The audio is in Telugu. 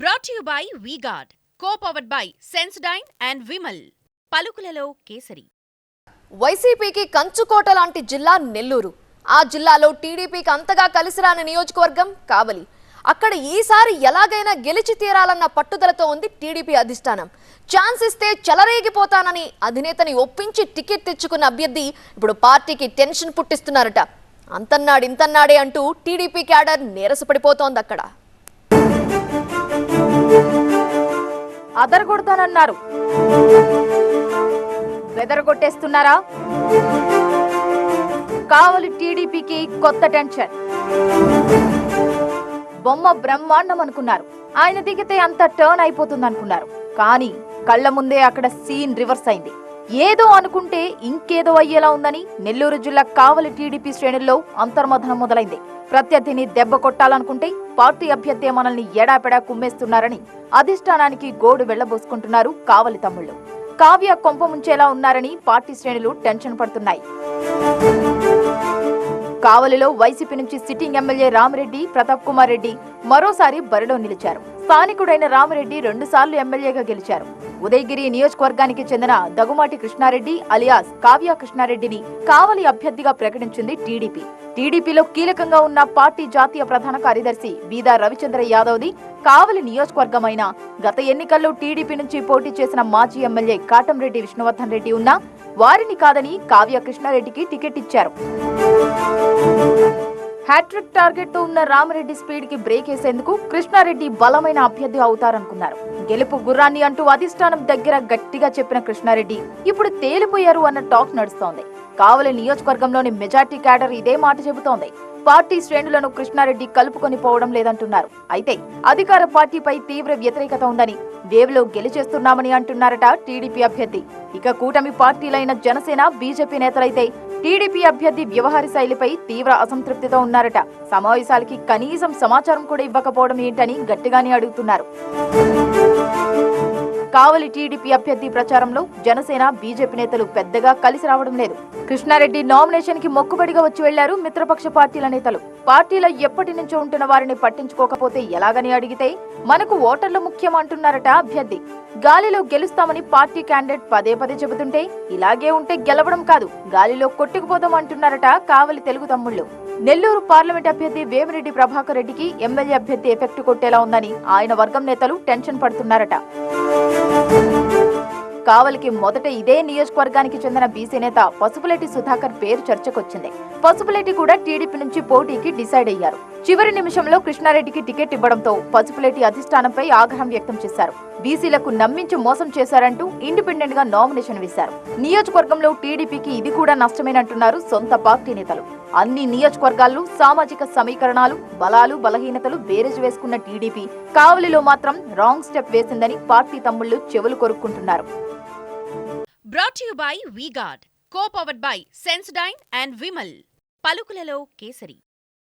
Brought you by VGuard co powered by Sensodyne and Vimal పలుకులలో కేసరి. వైసీపీకి కంచుకోట లాంటి జిల్లా నెల్లూరు. ఆ జిల్లాలో టీడీపీకి అంతగా కలిసిరాని నియోజకవర్గం కావలి. అక్కడ ఈసారి ఎలాగైనా గెలిచి తీరాలన్న పట్టుదలతో ఉంది టీడీపీ అధిష్టానం. ఛాన్స్ ఇస్తే చెలరేగిపోతానని అధినేతని ఒప్పించి టికెట్ తెచ్చుకున్న అభ్యర్థి ఇప్పుడు పార్టీకి టెన్షన్ పుట్టిస్తున్నారట. అంతన్నాడు ఇంతన్నాడే అంటూ టీడీపీ క్యాడర్ నీరసపడిపోతోంది అక్కడ అదరగొడతానన్నారు. బెదరగొట్టేస్తున్నారా కావలి టీడీపీకి కొత్త టెన్షన్. బొమ్మ బ్రహ్మాండం అనుకున్నారు. ఆయన దిగితే అంత టర్న్ అయిపోతుంది అనుకున్నారు కానీ కళ్ళ ముందే అక్కడ సీన్ రివర్స్ అయింది. ఏదో అనుకుంటే ఇంకేదో అయ్యేలా ఉందని నెల్లూరు జిల్లా కావలి టీడీపీ శ్రేణుల్లో అంతర్మథనం మొదలైంది. ప్రత్యర్థిని దెబ్బ కొట్టాలనుకుంటే పార్టీ అభ్యర్థి మనల్ని ఎడాపెడా కుమ్మేస్తున్నారని అధిష్టానానికి గోడు వెళ్ళబోసుకుంటున్నారు కావలి తమ్ముళ్ళు. కావ్య కొంప ముంచేలా ఉన్నారని పార్టీ శ్రేణులు టెన్షన్ పడుతున్నాయి. కావలిలో వైసీపీ నుంచి సిట్టింగ్ ఎమ్మెల్యే రామిరెడ్డి ప్రతాప్ కుమార్ రెడ్డి మరోసారి బరిలో నిలిచారు. స్థానికుడైన రామిరెడ్డి రెండుసార్లు ఎమ్మెల్యేగా గెలిచారు. ఉదయగిరి నియోజకవర్గానికి చెందిన దగుమాటి కృష్ణారెడ్డి అలియాస్ కావ్య కృష్ణారెడ్డిని కావలి అభ్యర్థిగా ప్రకటించింది టీడీపీ. టీడీపీలో కీలకంగా ఉన్న పార్టీ జాతీయ ప్రధాన కార్యదర్శి బీదా రవిచంద్ర యాదవ్ది కావలి నియోజకవర్గమైన గత ఎన్నికల్లో టీడీపీ నుంచి పోటీ చేసిన మాజీ ఎమ్మెల్యే కాటంరెడ్డి విష్ణువర్ధన్ రెడ్డి ఉన్నా వారిని కాదని కావ్య కృష్ణారెడ్డికి టికెట్ ఇచ్చారు. హ్యాట్రిక్ టార్గెట్తో ఉన్న రామరెడ్డి స్పీడ్కి బ్రేక్ వేసేందుకు కృష్ణారెడ్డి బలమైన అభ్యర్థి అవుతారనుకున్నారు. గెలుపు గుర్రాన్ని అంటూ అధిష్టానం దగ్గర గట్టిగా చెప్పిన కృష్ణారెడ్డి ఇప్పుడు తేలిపోయారు అన్న టాక్ నడుస్తోంది. కావలి నియోజకవర్గంలోని మెజార్టీ క్యాడర్ ఇదే మాట చెబుతోంది. పార్టీ శ్రేణులను కృష్ణారెడ్డి కలుపుకొని పోవడం లేదంటున్నారు. అయితే అధికార పార్టీపై తీవ్ర వ్యతిరేకత ఉందని వేవ్లో గెలిచేస్తున్నామని అంటున్నారట టీడీపీ అభ్యర్థి. ఇక కూటమి పార్టీలైన జనసేన బీజేపీ నేతలైతే టీడీపీ అభ్యర్థి వ్యవహార శైలిపై తీవ్ర అసంతృప్తితో ఉన్నారట. సమావేశాలకి కనీసం సమాచారం కూడా ఇవ్వకపోవడం ఏంటని గట్టిగానే అడుగుతున్నారు. కావలి టీడీపీ అభ్యర్థి ప్రచారంలో జనసేన బీజేపీ నేతలు పెద్దగా కలిసి రావడం లేదు. కృష్ణారెడ్డి నామినేషన్కి మొక్కుబడిగా వచ్చి వెళ్ళారు మిత్రపక్ష పార్టీల నేతలు. పార్టీలో ఎప్పటి నుంచో ఉంటున్న వారిని పట్టించుకోకపోతే ఎలాగని అడిగితే మనకు ఓటర్లు ముఖ్యం అంటున్నారట అభ్యర్థి. గాలిలో గెలుస్తామని పార్టీ క్యాండిడేట్ పదే పదే చెబుతుంటే ఇలాగే ఉంటే గెలవడం కాదు గాలిలో కొట్టుకుపోదాం అంటున్నారట కావలి తెలుగు తమ్ముళ్ళు. నెల్లూరు పార్లమెంట్ అభ్యర్థి వేమిరెడ్డి ప్రభాకర్ రెడ్డికి ఎమ్మెల్యే అభ్యర్థి ఎఫెక్ట్ కొట్టేలా ఉందని ఆయన వర్గం నేతలు టెన్షన్ పడుతున్నారట. కావలికి మొదట ఇదే నియోజకవర్గానికి చెందిన బీసీ నేత పసుపులేటి సుధాకర్ పేరు చర్చకొచ్చింది. పసుపులేటి కూడా టీడీపీ నుంచి పోటీకి డిసైడ్ అయ్యారు. చివరి నిమిషంలో కృష్ణారెడ్డికి టికెట్ ఇవ్వడంతో పసుపులేటి అధిష్టానంపై ఆగ్రహం వ్యక్తం చేశారు. బీసీలకు నమ్మించి మోసం చేశారంటూ ఇండిపెండెంట్గా నామినేషన్ వేశారు. నియోజకవర్గంలో టీడీపీకి ఇది కూడా నష్టమేనంటున్నారు సొంత పార్టీ నేతలు. అన్ని నియోజకవర్గాల్లో సామాజిక సమీకరణాలు బలాలు బలహీనతలు బేరేజ్ వేసుకున్న టీడీపీ కావలిలో మాత్రం రాంగ్ స్టెప్ వేసిందని పార్టీ తమ్ముళ్ళు చెవులు కొరుక్కుంటున్నారు. Brought you by VGuard co powered by Sensodyne and Vimal పలుకులలో kesari.